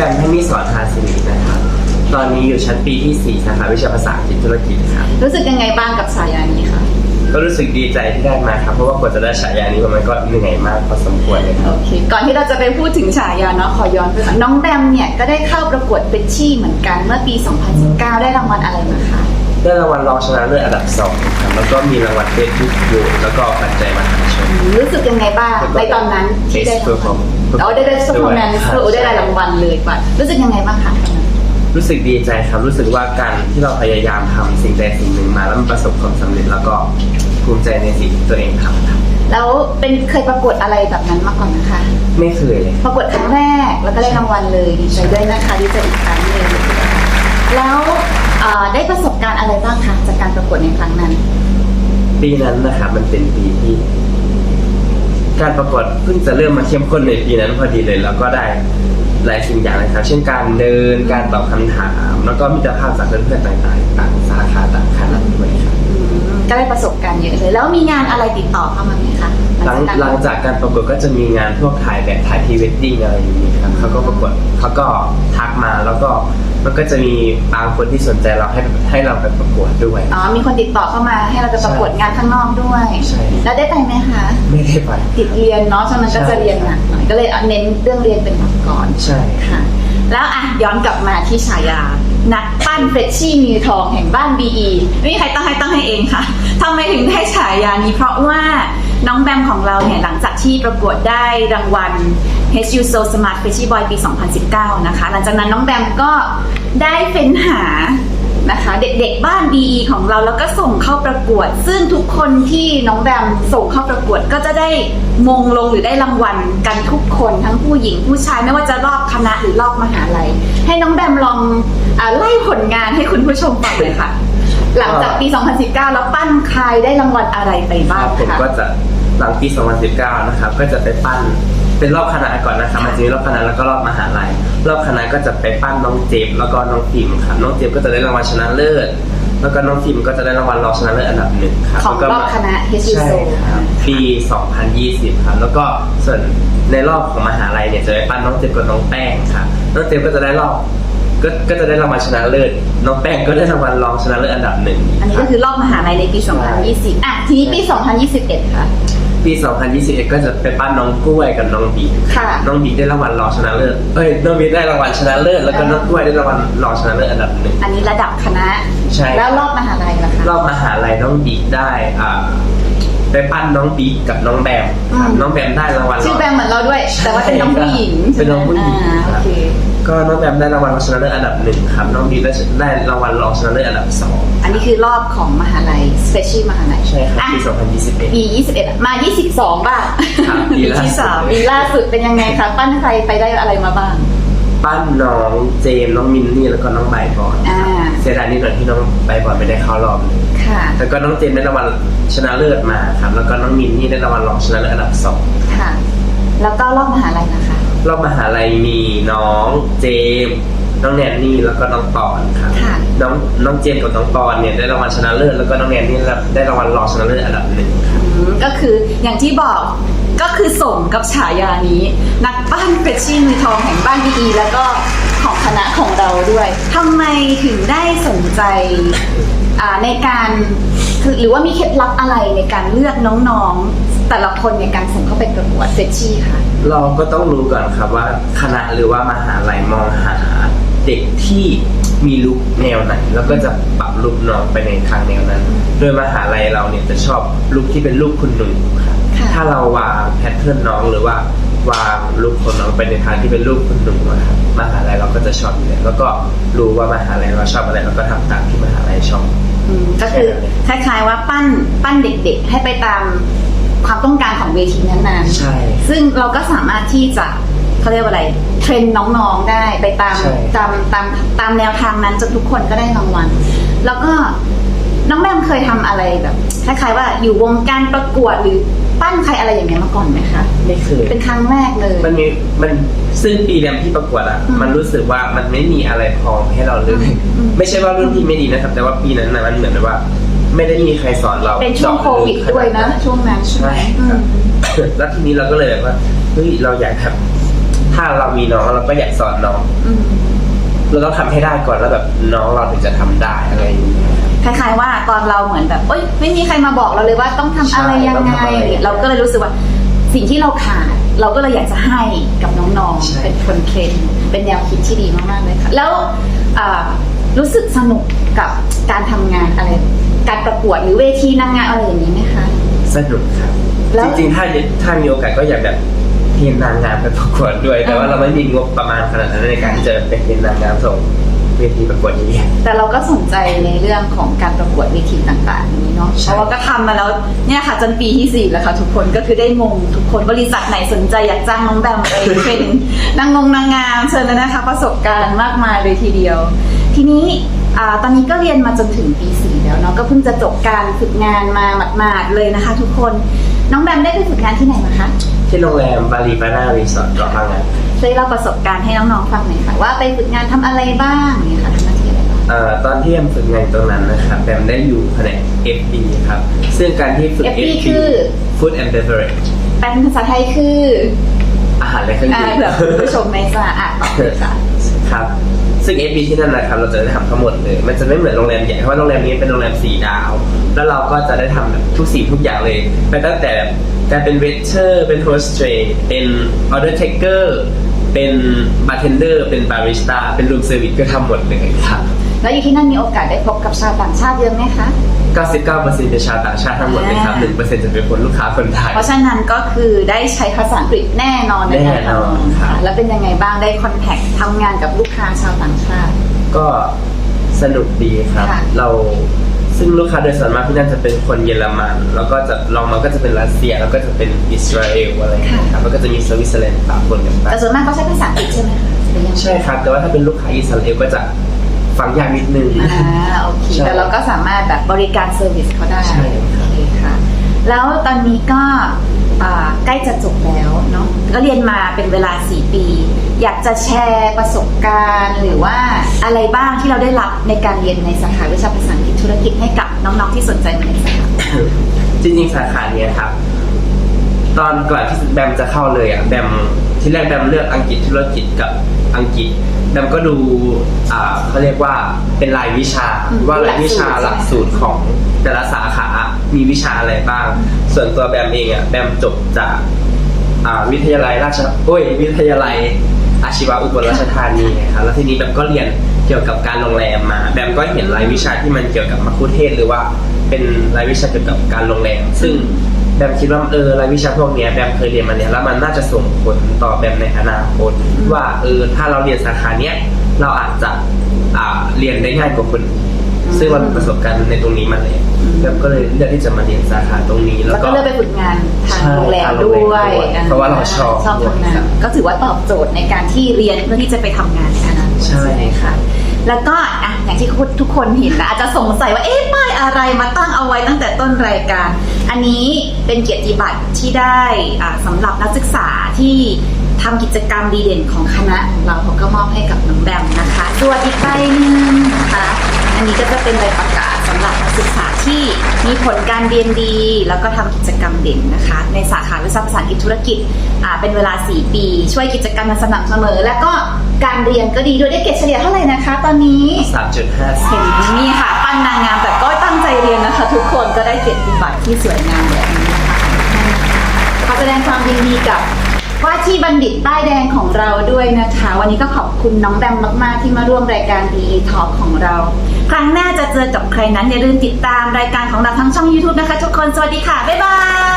ดีครับชื่อแบมให้มีสอนทาสิรินะครับ ตอนนี้อยู่ชั้นปีที่ 4 สาขาวิชาภาษาอังกฤษธุรกิจครับรู้สึกยังไงบ้างกับฉายานี้คะก็รู้สึกดีใจที่ได้มาครับ เพราะว่ากว่าจะได้ฉายานี้มันก็เหนื่อยมากพอสมควรเลยครับ โอเค ก่อนที่เราจะไปพูดถึงฉายาเนาะขอย้อนไปก่อนน้องแบมเนี่ยก็ได้เข้าประกวดเฟชชี่เหมือนกันเมื่อปี 2019 ได้รางวัลอะไรมาคะ ได้รางวัลรองชนะเลิศอันดับสองครับแล้วก็มีรางวัลเบสบุ๊กโยแล้วก็ปัจจัยมหาชน รู้สึกยังไงบ้างแล้วก็ในตอนนั้นที่ได้รางวัล Performance อ๋อได้ได้ performance ด้วยครับคือได้รางวัลเลยป่ะรู้สึกยังไงบ้างคะตอนนั้น รู้สึกดีใจครับ รู้สึกว่าการที่เราพยายามทำสิ่งใดสิ่งหนึ่งมาแล้วมันประสบความสำเร็จแล้วก็ภูมิใจในสิ่งที่ตัวเองทำครับแล้วเป็นเคยประกวดอะไรแบบนั้นมาก่อนนะคะ ไม่เคยเลย ประกวดครั้งแรกแล้วก็ได้รางวัลเลยดีใจด้วยนะคะดีใจอีกครั้งหนึ่งแล้วเอ่อได้ประสบการณ์อะไรบ้างคะจากการประกวดในครั้งนั้น ปีนั้นนะครับมันเป็นปีที่ การประกวดเพิ่งจะเริ่มมาเข้มข้นในปีนั้นพอดีเลยแล้วก็ได้หลายสิ่งอย่างเลยครับ เช่นการเดินการตอบคำถาม แล้วก็มิตรภาพจากเพื่อนๆต่างๆต่างสาขาต่างคณะด้วยครับอืมก็ได้ประสบการณ์เยอะเลย แล้วมีงานอะไรติดต่อเข้ามาไหมคะหลังจากหลังจากการประกวดก็จะมีงานพวกถ่ายแบบถ่ายพรีเวดดิ้งอะไรอย่างนี้ครับเขาก็ประกวดเขาก็ทักมาแล้วก็ มันก็จะมีบางคนที่สนใจเราให้ให้เราไปประกวดด้วย อ๋อ มีคนติดต่อเข้ามาให้เราไปประกวดงานข้างนอกด้วย ใช่ แล้วได้ไปไหมคะ ไม่ได้ไป ติดเรียนเนาะช่วงนั้นก็ใช่จะเรียนหนักหน่อยก็เลยเอาเน้นเรื่องเรียนเป็นหลักก่อนใช่ ค่ะ แล้วอะย้อนกลับมาที่ฉายา นักปั้นเฟรชชี่มือทองแห่งบ้าน BE ไม่มีใครต้องให้ต้องให้เองค่ะทำไมถึงได้ฉายานี้เพราะว่า น้องแบมของเราเนี่ยหลังจากที่ประกวดได้รางวัล HU So Smart Freshie Boy ปี 2019 นะคะ หลังจากนั้นน้องแบมก็ได้เฟ้นหานะคะเด็กๆบ้าน BE ของเราแล้วก็ส่งเข้าประกวด ซึ่งทุกคนที่น้องแบมส่งเข้าประกวดก็จะได้มงลงหรือได้รางวัลกันทุกคนทั้งผู้หญิงผู้ชายไม่ว่าจะรอบคณะหรือรอบมหาลัย ให้น้องแบมลองอไล่ผลงานให้คุณผู้ชมฟังเลยค่ะ หลังจากปี 2019 แล้วปั้นใครได้รางวัลอะไรไปบ้างคะผมก็จะ หลังปี 2019 นะครับ ก็จะไปปั้นเป็นรอบคณะก่อนนะครับมันจะมีรอบคณะแล้วก็รอบมหาลัย รอบคณะก็จะไปปั้นน้องเจฟแล้วก็น้องฟิล์มครับน้องเจฟก็จะได้รางวัลชนะเลิศ แล้วก็น้องฟิล์มก็จะได้รางวัลรองชนะเลิศอันดับหนึ่งครับของแล้วก็รอบคณะ HU ใช่ So ครับปี 2020 ครับ แล้วก็ส่วนในรอบของมหาลัยเนี่ยจะไปปั้นน้องเจฟกับน้องแป้งครับน้องเจฟก็จะได้รอบก็ก็จะได้รางวัลชนะเลิศ น้องแป้งก็ได้รางวัลรองชนะเลิศอันดับหนึ่งอันนี้ครัก็บคือรอบมหาลัยในปี 2020 อะ ทีนี้ปี 2021 ค่ะ ปี 2021 ก็จะไปปั้นน้องกล้วยกับน้องบีค่ะน้องบีได้รางวัลรองชนะเลิศเอ้ยน้องบีได้รางวัลชนะเลิศแล้วก็น้องกล้วยได้รางวัลรองชนะเลิศอันดับหนึ่งอันนี้ระดับคณะ ใช่ แล้วรอบมหาลัยล่ะคะรอบมหาลัยน้องบีได้อ่า ไปปั้นน้องบีกับน้องแบมครับอืมน้องแบมได้รางวัล ชื่อแบมเหมือนเราด้วย แต่ว่าเป็นน้องผู้หญิงเป็นน้องผู้หญิงอ่าคโอรับ เคก็น้องแบมได้รางวัลรองชนะเลิศอันดับหนึ่งครับ น้องบีได้ได้รางวัลรองชนะเลิศอันดับสองอันนี้คือรอบของมหาลัย special มหาลัยใช่ครับอะปี 2021 ปี21 มา 22 บ้างครับปีปีล่าสุด ที่สามปีล่าสุดเป็นยังไงคะปั้นใครไปได้อะไรมาบ้าง ปั้นน้องเจมส์น้องมินนี่แล้วก็น้องใบบอลอ่า เสียดายนิดหน่อยที่น้องใบบอลไม่ได้เข้ารอบเลย ค่ะ แล้วก็น้องเจมส์ได้รางวัลชนะเลิศมาครับ แล้วก็น้องมินนี่ได้รางวัลรองชนะเลิศอันดับสองค่ะ แล้วก็รอบมหาลัยนะคะ รอบมหาลัยมีน้องเจมส์น้องแนนนี่แล้วก็น้องปอนครับ ค่ะ น้องน้องเจมส์กับน้องปอนเนี่ยได้รางวัลชนะเลิศแล้วก็น้องแนนนี่ได้รางวัลรองชนะเลิศอันดับหนึ่งครับ อืมก็คืออย่างที่บอกก็คือสมกับฉายานี้ นักปั้นเฟชชี่มือทองแห่งบ้านดีแล้วก็ของคณะของเราด้วยทำไมถึงได้สนใจ อ่าในการคือหรือว่ามีเคล็ดลับอะไรในการเลือกน้องๆ แต่ละคนในการส่งเข้าไปประกวดเฟชชี่ค่ะ เราก็ต้องรู้ก่อนครับว่าคณะหรือว่ามหาลัยมองหาเด็กที่มีลุคแนวไหนแล้วก็จะปรับลุคน้องไปในทางแนวนั้น โดยมหาลัยเราเนี่ยจะชอบลุคที่เป็นลุคคุณหนูครับค่ะ ถ้าเราวางแพทเทิร์นน้องหรือว่า วางลุคของน้องไปในทางที่เป็นลุคคุณหนูอะครับมหาลัยเราก็จะชอบอยู่แล้วแล้วก็รู้ว่ามหาลัยเราชอบอะไรเราก็ทำตามที่มหาลัยชอบอืมก็คือคล้ายๆว่าปั้นปั้นเด็ก ๆ ให้ไปตามความต้องการของเวทีนั้นๆใช่ ซึ่งเราก็สามารถที่จะเขาเรียกว่าอะไร เทรนน้องๆได้ไปตามใช่ ตามตามตามแนวทางนั้นจนทุกคนก็ได้รางวัลแล้วก็น้องแบมเคยทำอะไรแบบคล้ายๆว่าอยู่วงการประกวดหรือ ปั้นใครอะไรอย่างเงี้ยมาก่อนไหมคะไม่เคย เป็นครั้งแรกเลย มันมีมันซึ่งปีเรียนที่ประกวดอะ อืมมันรู้สึกว่ามันไม่มีอะไรพอให้เราเลย อืมไม่ใช่ว่ารุ่นพี่ไม่ดีนะครับ แต่ว่าปีนั้นนะมันเหมือนแบบว่า ไม่ได้มีใครสอนเราเป็นช่วงโควิดด้วยนะ ช่วงนั้นใช่ไหมใช่อืครับมแล้วทีนี้เราก็เลยแบบว่าเฮ้ยเราอยากแบบทถ้าเรามีน้องเราก็อยากสอนน้อง อืม เราต้องทำให้ได้ก่อนแล้วแบบน้องเราถึงจะทำได้อะไรอย่างเงี้ย คล้ายๆว่าตอนเราเหมือนแบบเอ้ยไม่มีใครมาบอกเราเลยว่าต้องทำอะไรยังใช่ต้องไง ทำอะไรเราก็เลยรู้สึกว่าสิ่งที่เราขาด เราก็เลยอยากจะให้กับน้องใช่ ๆ เป็นคนเทรนเป็นแนวคิดที่ดีมากๆเลยค่ะ แล้วอ่ารู้สึกสนุกกับการทำงานอะไร การประกวดหรือเวทีนางงามอะไรอย่างนี้ไหมคะ สนุกครับ แล้จวริงๆ ถ้าถ้ามีโอกาสก็อยากแบบเรียนนางงามไปประกวดด้วย แต่ว่าอ่า เราไม่มีงบประมาณขนาดนั้นในการที่จะไปเรียนนางงามส่ง เวทีประกวดนี้ แต่เราก็สนใจในเรื่องของการประกวดเวทีต่างๆนี้เนาะใช่เพราะว่าก็ทำมาแล้วเนี่ยค่ะจนปีที่สี่แล้วค่ะทุกคนก็คือได้มงทุกคนบริษัทไหนสนใจอยากจ้างน้องแบมไปเป็นนางงงนางงามเชิญเลยนะคะ ประสบการณ์มากมายเลยทีเดียว ทีนี้อ่าตอนนี้ก็เรียนมาจนถึงปีสี่แล้วเนาะก็เพิ่งจะจบการฝึกงานมาหมาดๆเลยนะคะ ทุกคนน้องแบมได้ไปฝึกงานที่ไหนมาคะที่โรงแรมบาลีบาน่ารีสอร์ทเกาะพังงาน ช่วยเล่าประสบการณ์ให้น้องๆฟังหน่อยค่ะว่าไปฝึกงานทำอะไรบ้างเนี่ยค่ะทำหน้าที่อะไรบ้างเอ่อตอนที่แอมฝึกงานตรงนั้นนะครับแอมได้อยู่แผนก FB ครับ ซึ่งการที่ฝึก FB คือ Food and Beverage แปลเป็นภาษาไทยคืออาหารและเครื่องอ่าดื่ม เผื่อคุณผู้ชมไม่ทราบอะต่อเลยค่ะ ครับ ซึ่ง FB ที่นั่นนะครับเราจะได้ทำทั้งหมดเลย มันจะไม่เหมือนโรงแรมใหญ่เพราะว่าโรงแรมนี้เป็นโรงแรมสี่ดาว แล้วเราก็จะได้ทำแบบทุกสิ่งทุกอย่างเลยไปตั้งแต่แบบการเป็นเวเชอร์ เป็นโฮสเทสเป็นออเดอร์เทคเกอร์เป็นบาร์เทนเดอร์เป็นบาริสต้าเป็นรูมเซอร์วิสก็ทำหมดเลยครับ แล้วอยู่ที่นั่นมีโอกาสได้พบกับชาวต่างชาติเยอะไหมคะ 99%เป็นชาวต่างชาติทั้งหมดเลยครับอ่า1%จะเป็นคนลูกค้าคนไทย เพราะฉะนั้นก็คือได้ใช้ภาษาอังกฤษแน่นอนในการแน่นอนทำงานครัค่ะบแล้วเป็นยังไงบ้างได้คอนแทคทำงานกับลูกค้าชาวต่างชาติ ก็สนุกดีครับ ค่ะ เราซึ่งลูกค้าโดยส่วนมากที่นั่นจะเป็นคนเยอรมัน แล้วก็จะลองมาก็จะเป็นรัสเซีย แล้วก็จะเป็นอิสราเอลอะไรอย่างเงี้ยครับแล้วก็จะมีสวิตเซอร์แลนด์ปะปนกันไป แต่ส่วนมากก็ใช้ภาษาอังกฤษใช่ไหมคะหรือยังไง ใช่ครับ แต่ว่าถ้าเป็นลูกค้าอิสราเอลก็จะ ฟังยากนิดนึง อ่าโอเคใช่แต่เราก็สามารถแบบบริการเซอร์วิสเขาได้ใช่ครับโอเคค่ะ แล้วตอนนี้ก็อ่าใกล้จะจบแล้วเนาะก็เรียนมาเป็นเวลา 4 ปี อยากจะแชร์ประสบการณ์ หรือว่าอะไรบ้างที่เราได้รับในการเรียนในสาขาวิชาภาษาอังกฤษธุรกิจให้กับน้องๆที่สนใจมาในสาขา จริงๆสาขาเนี้ยครับ ตอนก่อนที่แบมจะเข้าเลยอะแบมที่แรกแบมเลือกอังกฤษธุรกิจกับ อังกฤษแบมก็ดูอ่าเขาเรียกว่าเป็นรายวิชาอืมว่ารายวิชาหหลัลักกสูสูตตรรของแต่ละสาขา มีวิชาอะไรบ้าง ส่วนตัวแบมเองอะแบมจบจากอ่าวิทยาลัยราชโอ้ยวิทยาลัยอาชีวะอุบลราชธานีไงครับแล้วทีนี้แบมก็เรียนเกี่ยวกับการโรงแรมมา แบมก็เห็นรายวิชาที่มันเกี่ยวกับมัคคุเทศก์หรือว่าเป็นรายวิชาเกี่ยวกับการโรงแรม ซึ่ง แบมคิดว่าเออรายวิชาพวกเนี้ยแบมเคยเรียนมาเนี่ยแล้วมันน่าจะส่งผลต่อแบมในอนาคตว่าเออถ้าเราเรียนสาขาเนี้ยเราอาจจะอ่าเรียนได้ง่ายกว่าคนอื่นซึ่งเรามีประสบการณ์ในตรงนี้มาแล้วแบมก็เลยเลือกที่จะมาเรียนสาขาตรงนี้ แล้แล้ววก็ก็เลือกไปฝึกงานทางใช่โรงแรมทางโรงด้แรมวยด้วยอ่เพราะว่าเราชอบชอบทำงาครันบก็ถือว่าตอบโจทย์ในการที่เรียนเพื่อที่จะไปทำงานในอนาคตใช่ไหมคะแล้วก็อะอย่างที่ทุกคนเห็นนะอาจจะสงสัยว่าเอ๊ะป้าย อะไรมาตั้งเอาไว้ตั้งแต่ต้นรายการ อันนี้เป็นเกียรติบัตรที่ได้อ่าสำหรับนักศึกษาที่ทำกิจกรรมดีเด่นของคณะของเราเขาก็มอบให้กับน้องแบมนะคะส่วนอีกใบหนึ่งนะคะอันนี้ก็จะเป็นใบประกาศสำหรับนักศึกษาที่มีผลการเรียนดี แล้วก็ทำกิจกรรมเด่นนะคะ ในสาขาวิชาภาษาอังกฤษธุรกิจอ่าเป็นเวลา 4 ปี ช่วยกิจกรรมมาสม่ำเสมอและก็การเรียนก็ดีด้วยได้เกรดเฉลี่ยเท่าไหร่นะคะ ตอนนี้สามจุดห้าเห็นนี่ค่ะ คะทุกคนก็ได้เกียรติบัตรที่สวยงามแบบนี้นะคะขอแสดงความยินดีกับว่าที่บัณฑิตป้ายแดงของเราด้วยนะคะ วันนี้ก็ขอบคุณน้องแบมมาก ๆ ที่มาร่วมรายการ DE Talk ของเรา ครั้งหน้าจะเจอกับใครนั้นอย่าลืมติดตามรายการของเราทั้งช่อง YouTube นะคะ ทุกคนสวัสดีค่ะ บ๊ายบาย